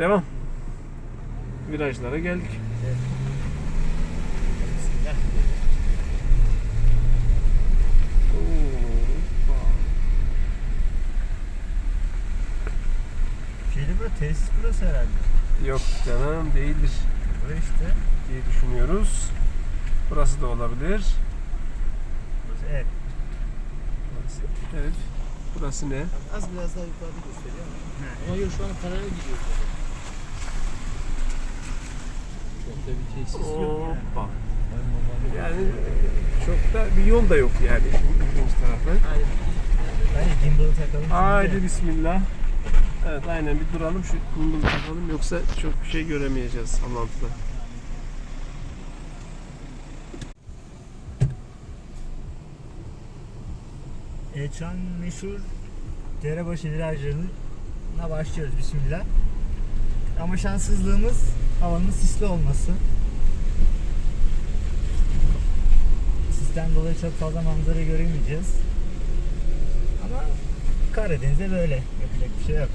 Devam. Virajlara geldik. Hoppa. Şeyde burada tesis burası herhalde. Yok canım değildir Burası işte. diye düşünüyoruz. Burası da olabilir. Burası ev. Burası, evet. Burası ne? Az biraz daha yukarıda gösteriyor ama. Ona göre şu an paralel gidiyor. Çok da bir tesis yok yani. Hoppa. Yani çok da bir yol da yok yani ilginç tarafı. Aynen. Bence gimbal'ı takalım. şimdi. Haydi bismillah. Evet aynen bir duralım şu kumunu takalım yoksa çok bir şey göremeyeceğiz sallantıda. Evet şu an meşhur Derebaşı virajlarına başlıyoruz. Bismillah. Ama şanssızlığımız havanın sisli olması. Sisten dolayı çok fazla manzara göremeyeceğiz. Ama Karadeniz'de böyle. Yapacak bir şey yok.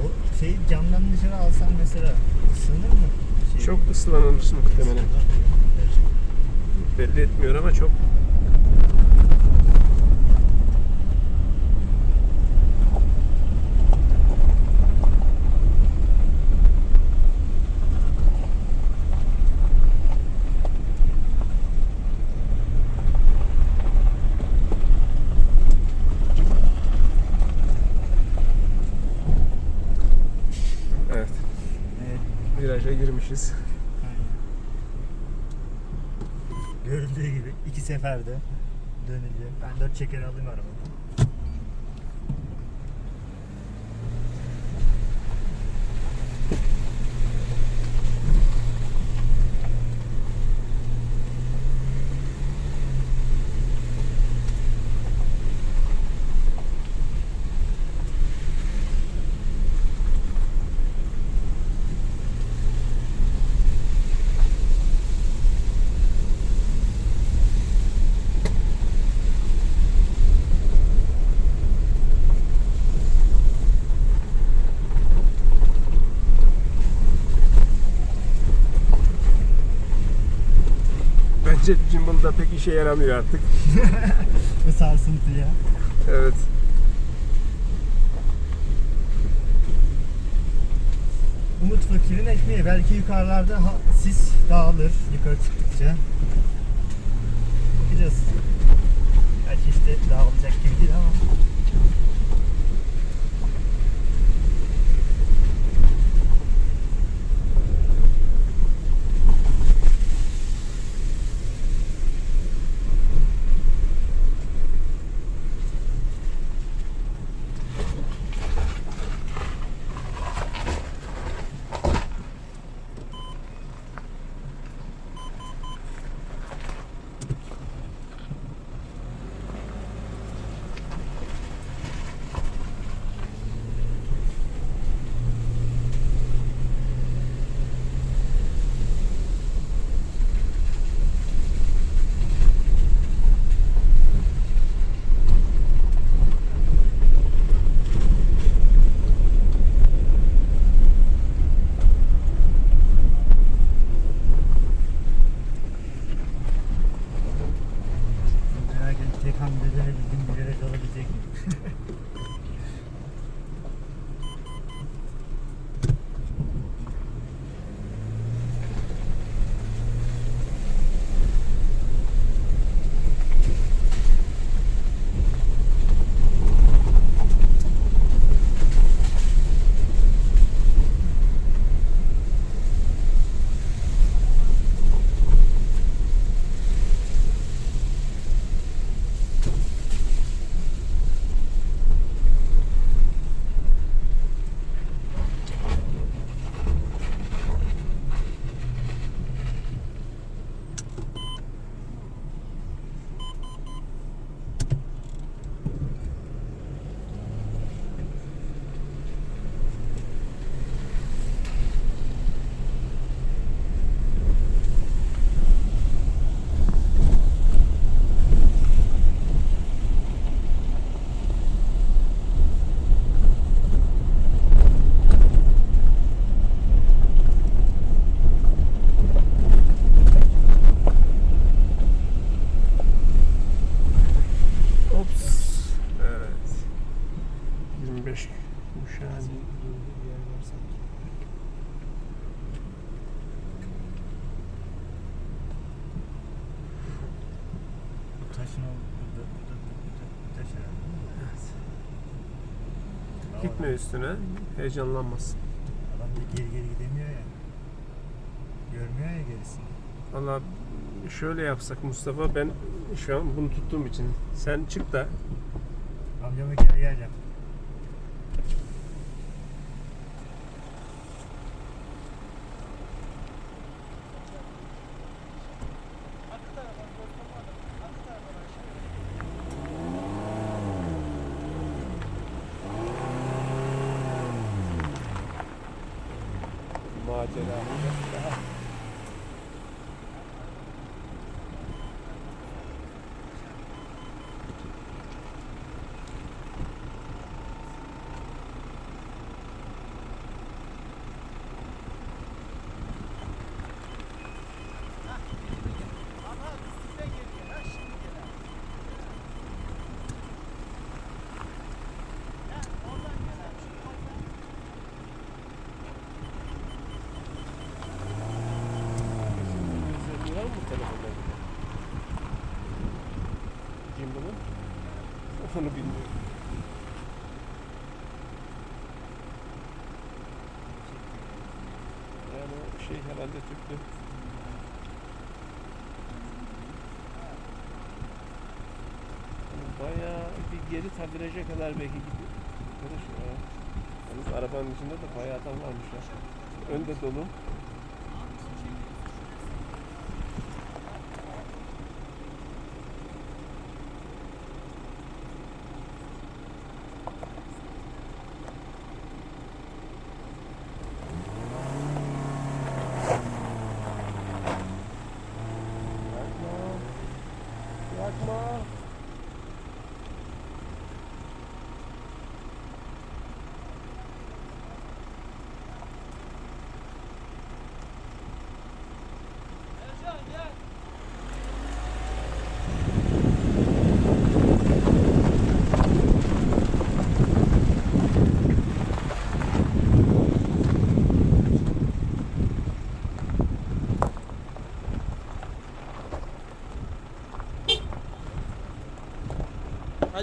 O şey camdan dışarı alsam mesela ısınır mı? Şey, Çok ıslanırsın muhtemelen. Belli etmiyor ama çok Evet, Evet. Viraja girmişiz. Aynen. Görüldüğü gibi iki seferde dönülüyor. Ben dört çeker alayım arabada. İşe yaramıyor artık. Bu sarsıntı ya. Evet. Umut Fakir'in ekmeği. Belki yukarılarda ha- sis dağılır yukarı çıktıkça. Bakacağız. Belki işte dağılacak gibi değil ama. Adam- üstüne. Heyecanlanmasın. Adam da geri geri gidemiyor ya. Görmüyor ya gerisini. Valla şöyle yapsak Mustafa ben şu an bunu tuttuğum için sen çık da Amcama geri geleceğim. macera Var mı bu telefonda? Kim bunu? Onu bilmiyorum. Yani o şey herhalde tüplü. Yani bayağı bir geri ta viraja kadar belki gidiyor. Arkadaş ya. Yalnız arabanın içinde de bayağı adam varmış ya. Önde dolu.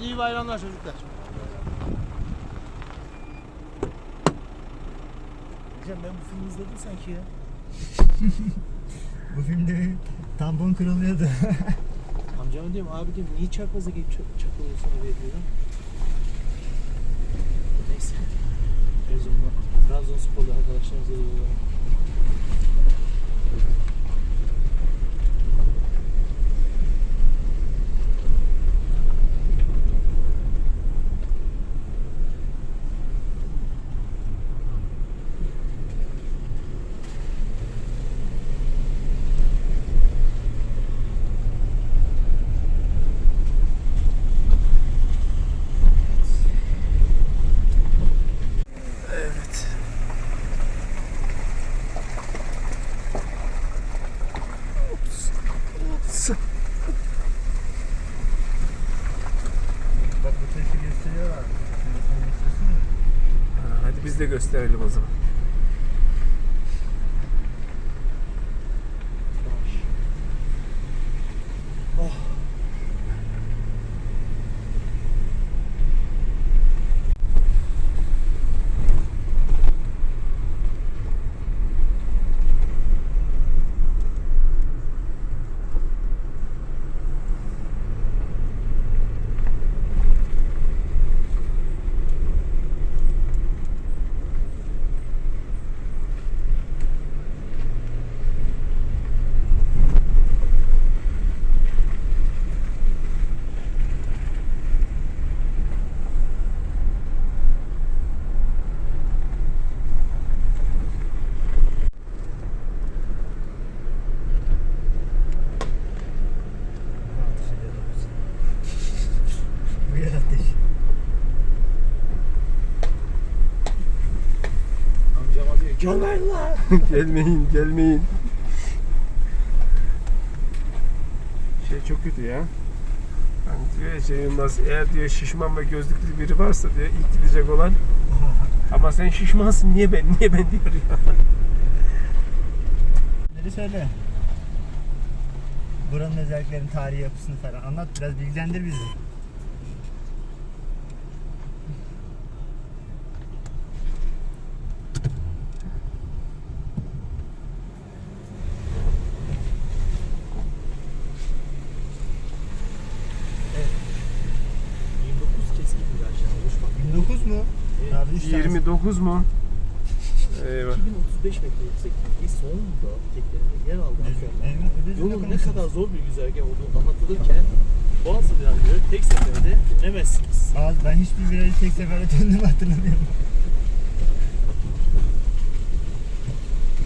Hadi iyi bayramlar çocuklar. Hocam ben bu filmi izledim sanki ya. Bu filmde tampon kırılıyordu. Amcama diyorum abi diyorum niye çarpmaza gelip ç- çakılıyorsun oraya diyorum. Neyse. Erzurum'da Trabzonsporlu arkadaşlarımıza yolluyorum. Evet. Ups, ups. Bak bu taşı gösteriyorlar. Telefonu göstersene. Ha, Hadi biz de gösterelim o zaman. Diyor gelmeyin gelmeyin, gelmeyin. Şey çok kötü ya. Hani diyor ya şey Yılmaz, eğer diyor şişman ve gözlüklü biri varsa diyor ilk gidecek olan ama sen şişmansın niye ben niye ben diyor ya. Nereye söyle. buranın özelliklerini, tarihi yapısını falan anlat biraz bilgilendir bizi. 2039 mu? Eyvah. 2035 metre yüksekliği sonunda teknenin yer aldığı yolun ne kadar zor bir güzergah olduğu anlatılırken bazı virajları tek seferde dönemezsiniz. Bazı, ben hiçbir virajı tek seferde döndüğümü hatırlamıyorum.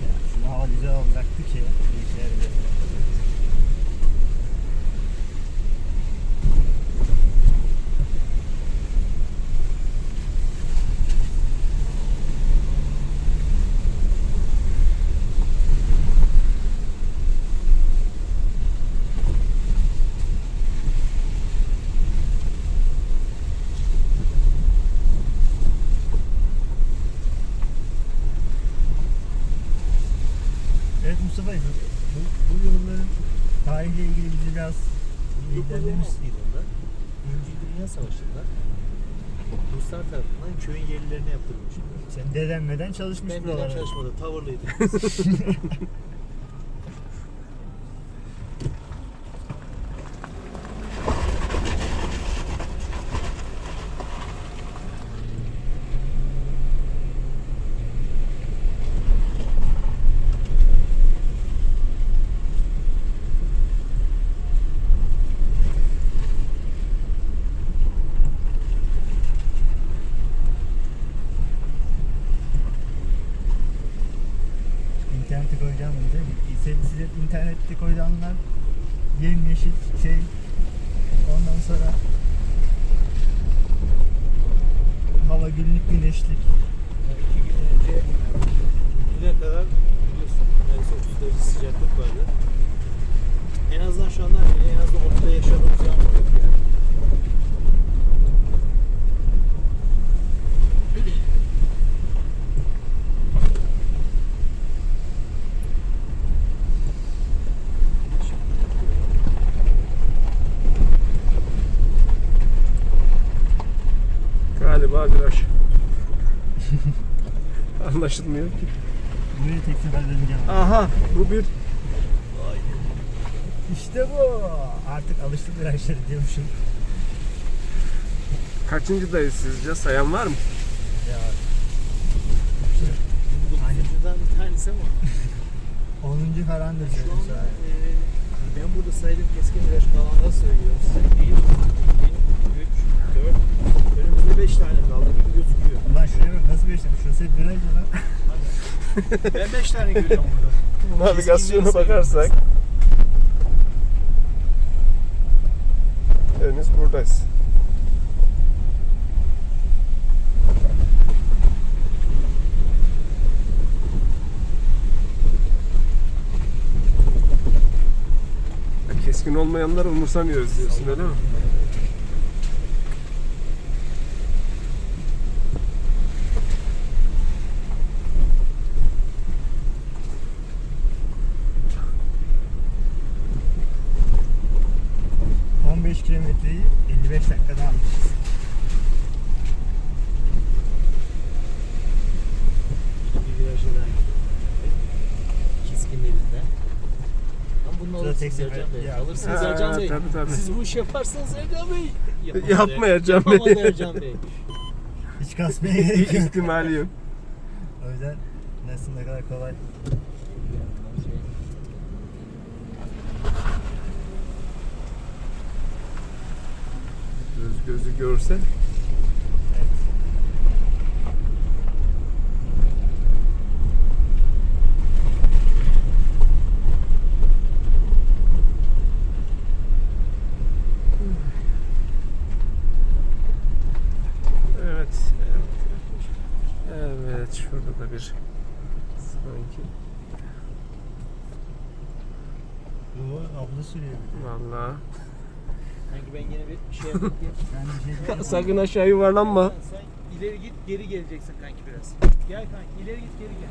ya, şimdi hava güzel olacaktı ki. Bir şey Savaşı'nda Ruslar tarafından köyün yerlilerine yaptırılmış. Sen dedenmeden çalışmış Ben buralara. neden çalışmadı, tavırlıydım. Size, internette koyacağımlar yemyeşil şey. Ondan sonra hava günlük güneşlik. Yani iki gün önce düne kadar biliyorsun neredeyse 30 derece sıcaklık vardı. En azından şu anlar bile en azından ortada yaşadığımız yağmur yok yani. Galiba viraj. Anlaşılmıyor ki. Buraya tek sefer döneceğim. Aha bu bir İşte bu. Artık alıştık virajları diyormuşum. kaçıncıdayız sizce? Sayan var mı? Ya 29'uncudan bir tanesi ama 10. falandır şu söyleyeyim anda sana. e, ben burada saydığım keskin viraj kalanları söylüyorum size. 1, 2, 3, 4, önümüzde 5 tane kaldı gibi gözüküyor. Ulan şuraya bak nasıl geçtim? Şurası hep viraj mı lan? Ben 5 tane görüyorum burada. Navigasyona bakarsak henüz buradayız. Keskin olmayanları umursamıyoruz diyorsun öyle mi? Hı. 15 kilometreyi 55 dakikada almışız. Bir virajda daha Keskin elinde. Ama sefer- Ercan Bey. Ya. Alırsınız Ha, Ercan Bey. tabii, tabii. Siz bu işi yaparsanız Ercan Bey. Yapamadı. Yapma Ercan Bey. Yapamadı Ercan Bey. Hiç kasmaya gerek yok. İhtimali yok. O yüzden nasıl ne kadar kolay. Göz gözü görse Evet. Evet. Evet. Evet. Şurada da bir sanki. Bu abla sürüyor bir de. Vallahi. Sanki ben yine bir şey yapayım diye. Ben bir şey diyemem. Sakın aşağı yuvarlanma. Sen ileri git geri geleceksin kanki biraz. Gel kanki ileri git geri gel.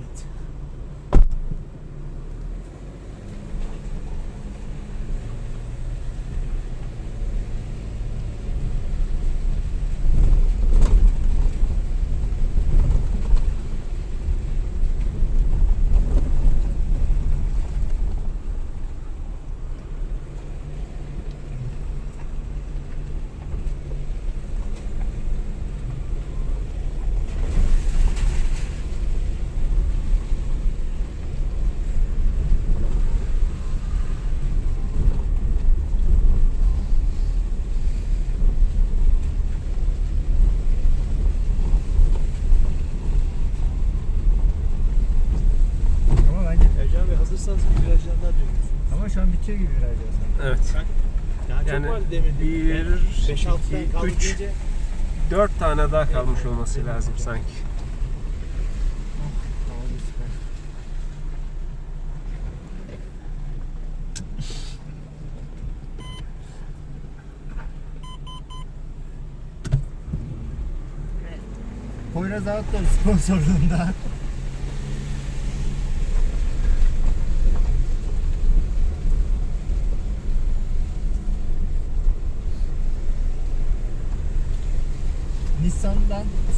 et. Ama bence Hazırsanız bir virajdan daha dönüyorsunuz. ama şu an bitiyor gibi viraj aslında. Evet. Yani, Yani çok var demin. bir, 5-6 tane iki, kaldı üç. deyince Dört tane daha kalmış olması lazım sanki. Hava da süper. Poyraz Outdoor sponsorluğunda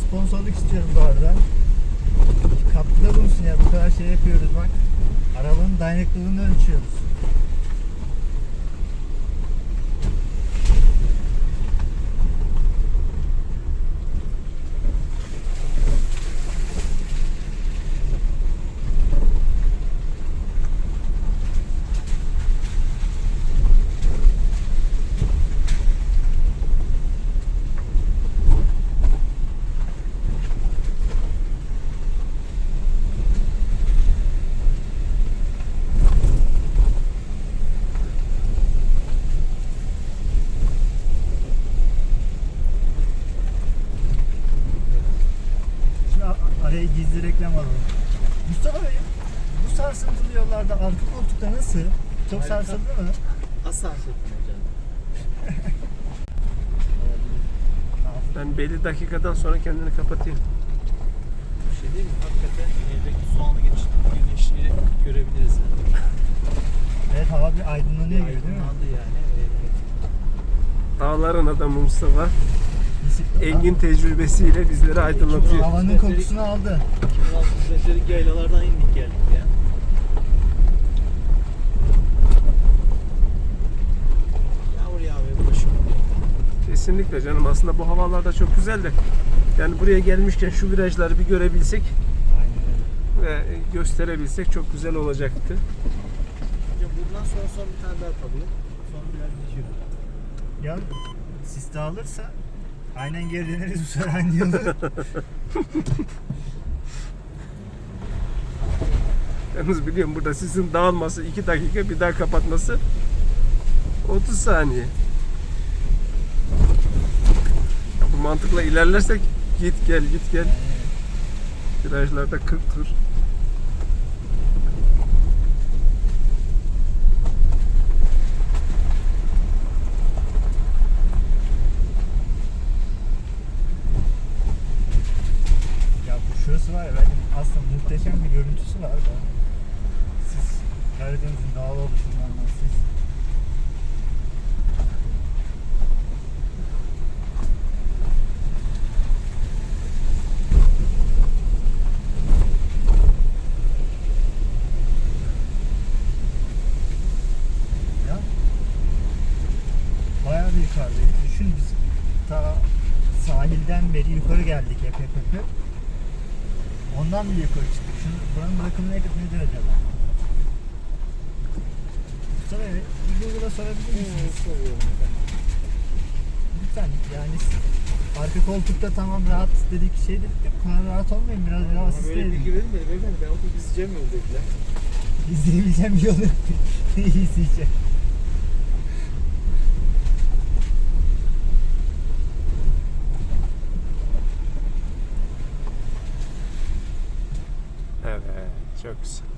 sponsorluk istiyorum bu arada. Katkıda bulunsun ya bu kadar şey yapıyoruz bak. Arabanın dayanıklılığını ölçüyoruz. Şimdi a- araya gizli reklam alalım. Mustafa Bey, bu sarsıntılı yollarda arka koltukta nasıl? Çok sarsıldı mı? sürtün Ercan. Ben belli dakikadan sonra kendini kapatayım. Bir şey değil mi? Hakikaten e, belki soğanlı geçit güneşi görebiliriz. Yani. Evet hava bir aydınlanıyor gibi değil mi? Aydınlandı yani. E, Dağların adamı Mustafa engin tecrübesiyle bizleri aydınlatıyor. Havanın kokusunu aldı. 2600 metrelik yaylalardan indik geldik ya. Kesinlikle canım aslında bu havalarda çok güzel de yani buraya gelmişken şu virajları bir görebilsek Aynen öyle. ve gösterebilsek çok güzel olacaktı. Hocam bundan sonra son bir tane daha kalıyor. Sonra biraz bitiyor. Ya sis dağılırsa aynen geri döneriz bu sefer aynı yolu. Yalnız biliyorum burada sizin dağılması 2 dakika bir daha kapatması 30 saniye. Ya bu mantıkla ilerlersek git gel git gel virajlarda 40 tur. ya bu şurası var ya bence aslında muhteşem bir görüntüsü var da. Siz Karadeniz'in dağlı oluşundan siz Ya bayağı bir yukarıdayız. Düşün biz ta sahilden beri yukarı geldik hep hep hep. hep. Ondan bile yukarı çıktık. Şunu, buranın bırakımı ne nedir acaba? Mustafa Bey, bir Google'a sorabilir misiniz? Lütfen yani arka koltukta tamam rahat dedik şey dedik de bu kadar rahat olmayın biraz biraz Bana asist böyle bilgi edin. verilmedi beyefendi. Ben oturup izleyeceğim yolu dediler. İzleyebileceğim bir yolu izleyeceğim.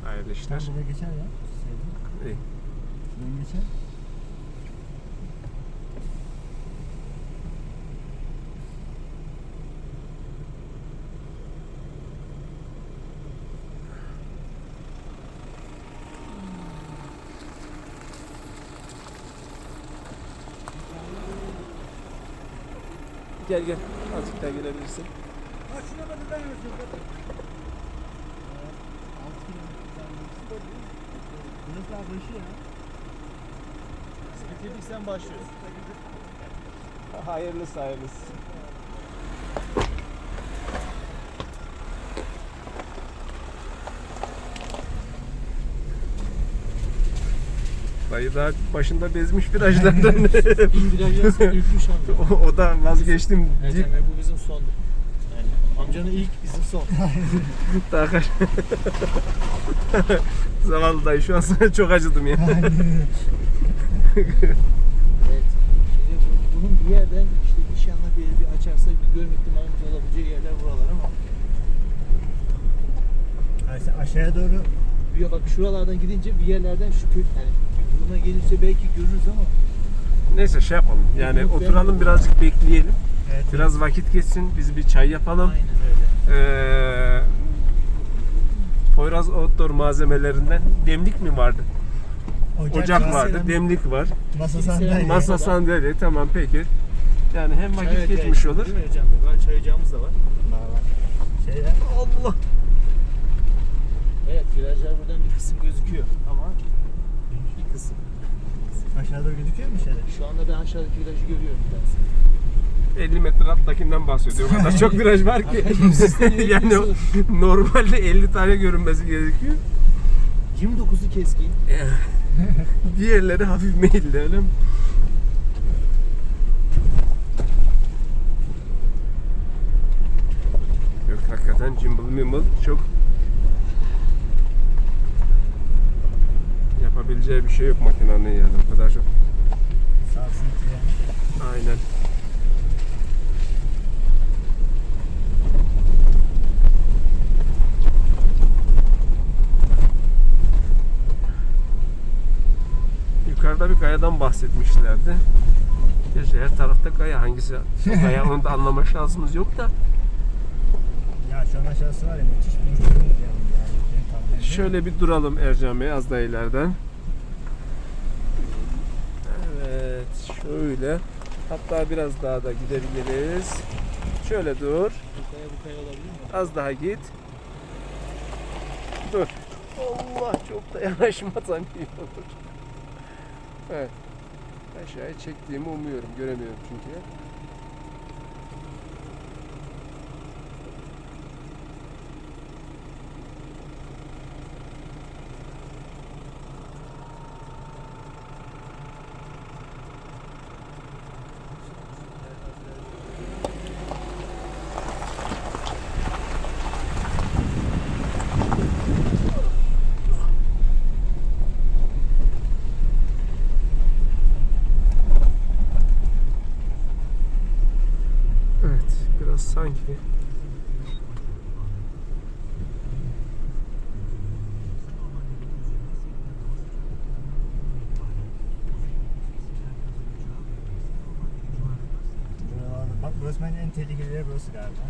Hayırlı işler. Tam buraya geçer ya. İyi. Şuradan geçer. Gel gel. Azıcık daha gelebilirsin. Ha şuna da buradan yürüsün. Bitirdiksen başlıyoruz. Hayırlısı hayırlısı. Dayı daha başında bezmiş virajlardan. Virajdan ürkmüş amca. o, o da vazgeçtim. Ercan deyip bu bizim son. Yani amcanın ilk bizim son. daha kaç. Zavallı dayı şu an sana çok acıdım ya. Evet. Şimdi bu- bunun bir yerden işte inşallah bir yeri bir açarsa bir görme ihtimalimiz olabileceği yerler buralar ama sen aşağıya doğru ya bak şuralardan gidince bir yerlerden şu kö yani bir buruna gelirse belki görürüz ama Neyse şey yapalım. Yani oturalım birazcık bekleyelim. Evet, Biraz vakit geçsin. Biz bir çay yapalım. aynen öyle. Ee, Poyraz Outdoor malzemelerinden demlik mi vardı? Ocak, var, vardı, demlik var. Masa sandalye. Masa sandalye tamam peki. Yani hem vakit Evet, geçmiş yani, olur. Değil mi çay ocağımız da var. Var, var. Şeyler. Allah. Evet virajlar buradan bir kısım gözüküyor ama bir kısım. Aşağıda gözüküyor mu şeyler? Şu anda ben aşağıdaki virajı görüyorum bir tanesi. 50 metre alttakinden bahsediyor. O kadar çok viraj var ki. Yani normalde 50 tane görünmesi gerekiyor. 29'u keskin. Diğerleri hafif meyilli öyle mi? Yok hakikaten Jimble Mimble çok yapabileceği bir şey yok makinenin yani o kadar çok. Sarsıntı yani. Aynen. Yukarıda bir kayadan bahsetmişlerdi. Gerçi her tarafta kaya hangisi kaya onu da anlama şansımız yok da. Ya şu an aşağısı var ya müthiş bir uçurum yani. Şöyle bir duralım Ercan Bey az da ileriden. Evet şöyle. Hatta biraz daha da gidebiliriz. Şöyle dur. Bu kaya bu kaya olabilir mi? Az daha git. Dur. Allah çok da yanaşmasan iyi olur. Evet. Aşağıya çektiğimi umuyorum. Göremiyorum çünkü. Evet. Biraz sanki Bak burası bence en tehlikeli yer burası galiba.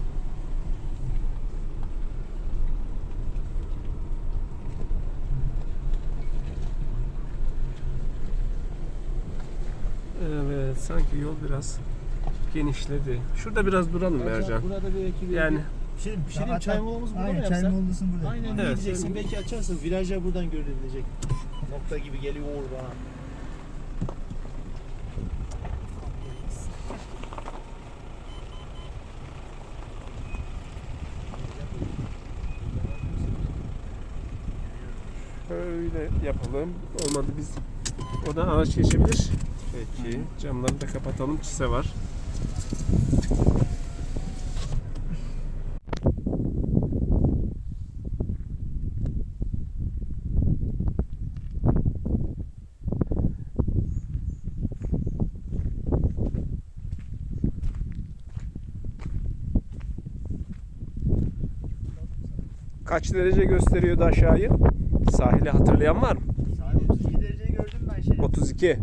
evet sanki yol biraz genişledi. Şurada biraz duralım mı Ercan. Burada belki bir Yani Bir şey, Bir şey diyeyim, çay molamız burada Aynen, mı çay yapsak? molasın burada. Aynen Evet. gideceksin. Belki açarsın. Virajlar buradan görülebilecek. Nokta gibi geliyor bana. Öyle yapalım. Olmadı biz o da ağaç geçebilir. Peki. Camları da kapatalım. Çise var. Kaç derece gösteriyordu aşağıyı? Sahili hatırlayan var mı? Saat 32 dereceyi gördüm ben şey. 32.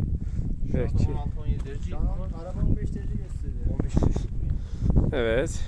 Peki. Şu anda 16-17 derece. Şu an araba 15 derece gösteriyor. 15 derece. Evet.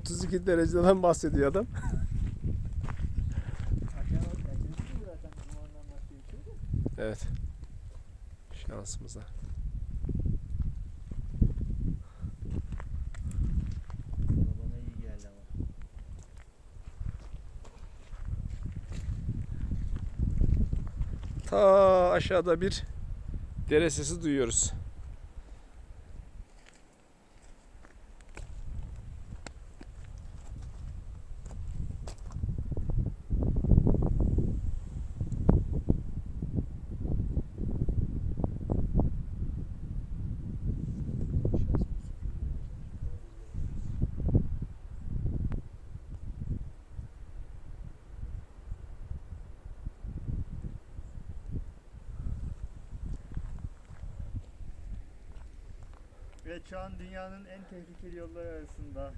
32 dereceden bahsediyor adam. Evet. Şansımıza. Ta aşağıda bir dere sesi duyuyoruz. Ve şu an dünyanın en tehlikeli yolları arasında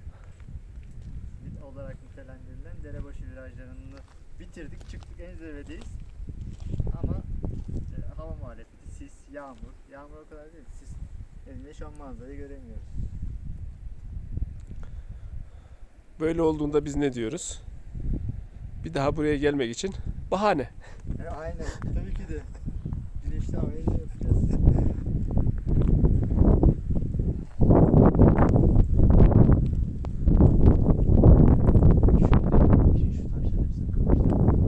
olarak nitelendirilen derebaşı virajlarını bitirdik. Çıktık en zirvedeyiz. Ama e, hava muhalefeti, sis, yağmur. Yağmur o kadar değil, sis. Elinde şu an manzarayı göremiyoruz. Böyle olduğunda biz ne diyoruz? Bir daha buraya gelmek için bahane. E, aynen, tabii ki de. Güneşli havayı da yapacağız. Şu taşların hepsini kırmışlar. Buraya bildiğin işte.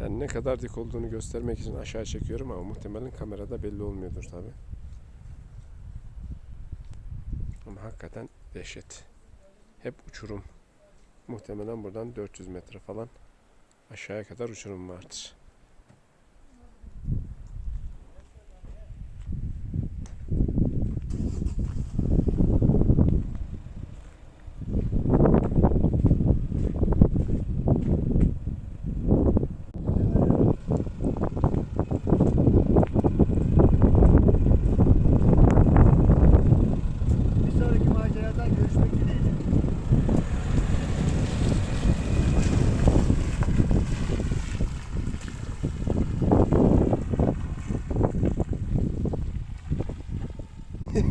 Yani ne kadar dik olduğunu göstermek için aşağı çekiyorum ama muhtemelen kamerada belli olmuyordur tabi. Ama hakikaten dehşet. Hep uçurum. Muhtemelen buradan 400 metre falan aşağıya kadar uçurum vardır.